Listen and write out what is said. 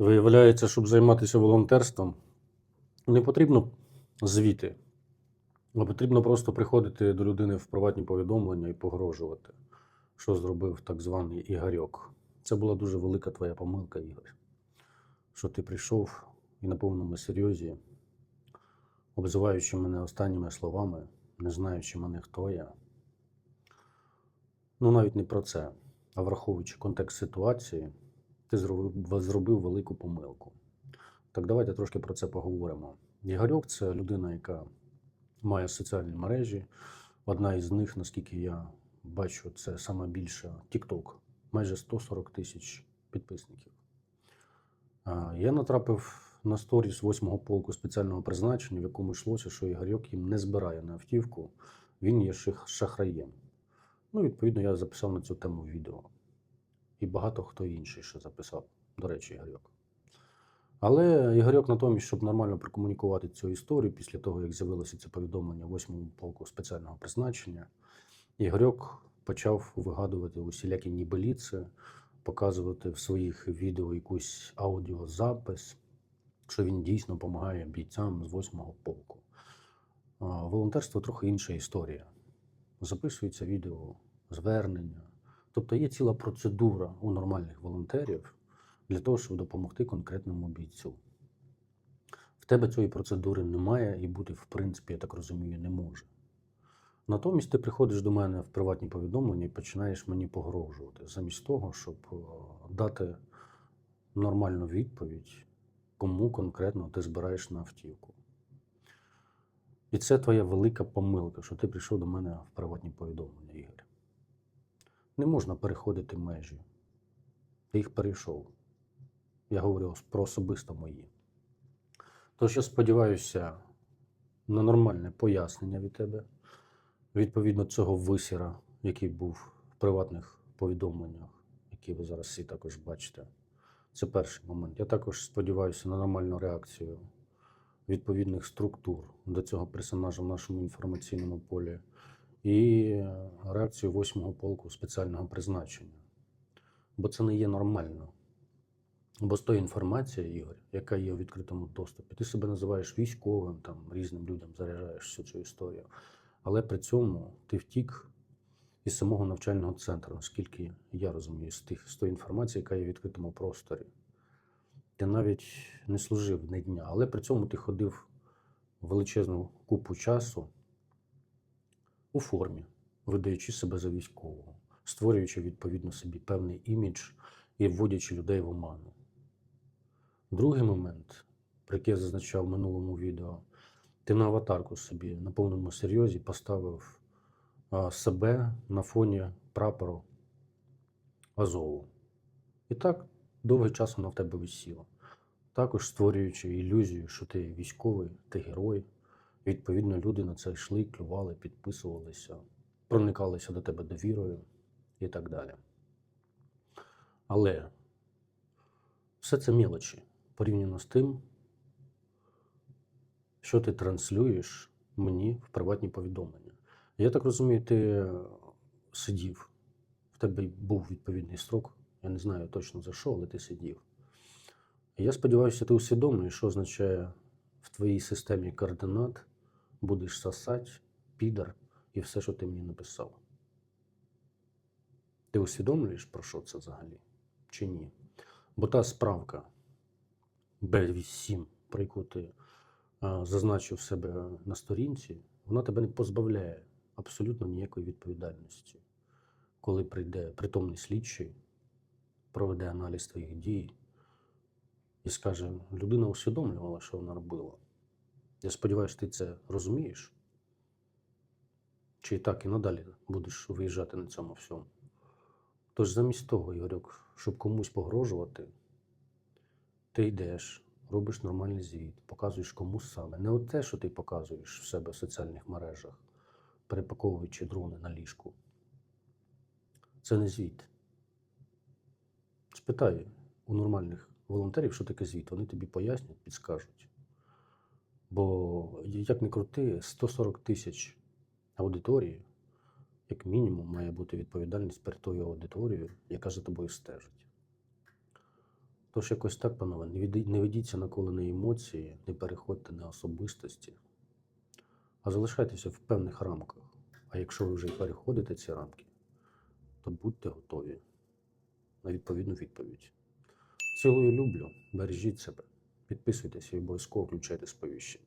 Виявляється, щоб займатися волонтерством, не потрібно звіти, а потрібно просто приходити до людини в приватні повідомлення і погрожувати, що зробив так званий Ігорьок. Це була дуже велика твоя помилка, Ігор. Що ти прийшов і на повному серйозі, обзиваючи мене останніми словами, не знаючи мене, хто я. Ну, навіть не про це, а враховуючи контекст ситуації, ти зробив, зробив велику помилку. Так давайте трошки про це поговоримо. Ігорьок це людина, яка має соціальні мережі. Одна із них, наскільки я бачу, це саме більша TikTok. Майже 140 тисяч підписників. Я натрапив на сторіс 8-го полку спеціального призначення, в якому йшлося, що Ігорьок їм не збирає на автівку, він є шахраєм. Ну, відповідно, я записав на цю тему відео. І багато хто інший ще записав, до речі, Ігорьок. Але Ігорьок натомість, щоб нормально прокомунікувати цю історію після того, як з'явилося це повідомлення 8-му полку спеціального призначення, Ігорьок почав вигадувати усілякі нібеліци, показувати в своїх відео якусь аудіозапис, що він дійсно допомагає бійцям з 8-го полку. Волонтерство трохи інша історія. Записується відео, звернення. Тобто є ціла процедура у нормальних волонтерів для того, щоб допомогти конкретному бійцю. В тебе цієї процедури немає і бути, в принципі, я так розумію, не може. Натомість ти приходиш до мене в приватні повідомлення і починаєш мені погрожувати, замість того, щоб е, дати нормальну відповідь, кому конкретно ти збираєш на автівку. І це твоя велика помилка, що ти прийшов до мене в приватні повідомлення, Ігор. Не можна переходити межі. Ти їх перейшов. Я говорю про особисто мої. Тож я сподіваюся на нормальне пояснення від тебе відповідно цього висіра, який був в приватних повідомленнях, які ви зараз всі також бачите. Це перший момент. Я також сподіваюся на нормальну реакцію відповідних структур до цього персонажа в нашому інформаційному полі і реакцію 8-го полку спеціального призначення. Бо це не є нормально. Бо з тої інформації, Ігор, яка є у відкритому доступі, ти себе називаєш військовим, там різним людям заряджаєш всю цю історію. Але при цьому ти втік із самого навчального центру, наскільки я розумію, з тих з тої інформації, яка є в відкритому просторі. Ти навіть не служив не дня, але при цьому ти ходив величезну купу часу у формі, видаючи себе за військового, створюючи відповідно собі певний імідж і вводячи людей в оману. Другий момент, про який я зазначав в минулому відео, ти на аватарку собі на повному серйозі поставив себе на фоні прапору Азову. І так довгий час воно в тебе висіло. Також створюючи ілюзію, що ти військовий, ти герой. Відповідно, люди на це йшли, клювали, підписувалися, проникалися до тебе довірою і так далі. Але все це мелочі порівняно з тим, що ти транслюєш мені в приватні повідомлення. Я так розумію, ти сидів, в тебе був відповідний строк. Я не знаю точно за що, але ти сидів. Я сподіваюся, ти усвідомлюєш, що означає в твоїй системі координат будеш сосать, підар і все, що ти мені написав. Ти усвідомлюєш, про що це взагалі? Чи ні? Бо та справка Б7, про яку ти а, зазначив себе на сторінці, вона тебе не позбавляє абсолютно ніякої відповідальності. Коли прийде притомний слідчий, проведе аналіз твоїх дій і скаже, людина усвідомлювала, що вона робила. Я сподіваюся, ти це розумієш. Чи і так і надалі будеш виїжджати на цьому всьому. Тож замість того, Ігорьок, щоб комусь погрожувати, ти йдеш, робиш нормальний звіт, показуєш кому саме. Не от те, що ти показуєш в себе в соціальних мережах, перепаковуючи дрони на ліжку. Це не звіт. Спитай у нормальних волонтерів, що таке звіт. Вони тобі пояснять, підскажуть. Бо, як не крути, 140 тисяч аудиторії, як мінімум, має бути відповідальність перед тою аудиторією, яка за тобою стежить. Тож якось так, панове, не веді- не ведіться ніколи на емоції, не переходьте на особистості, а залишайтеся в певних рамках. А якщо ви вже й переходите ці рамки, то будьте готові на відповідну відповідь. Цілую люблю, бережіть себе, підписуйтесь і обов'язково включайте сповіщення.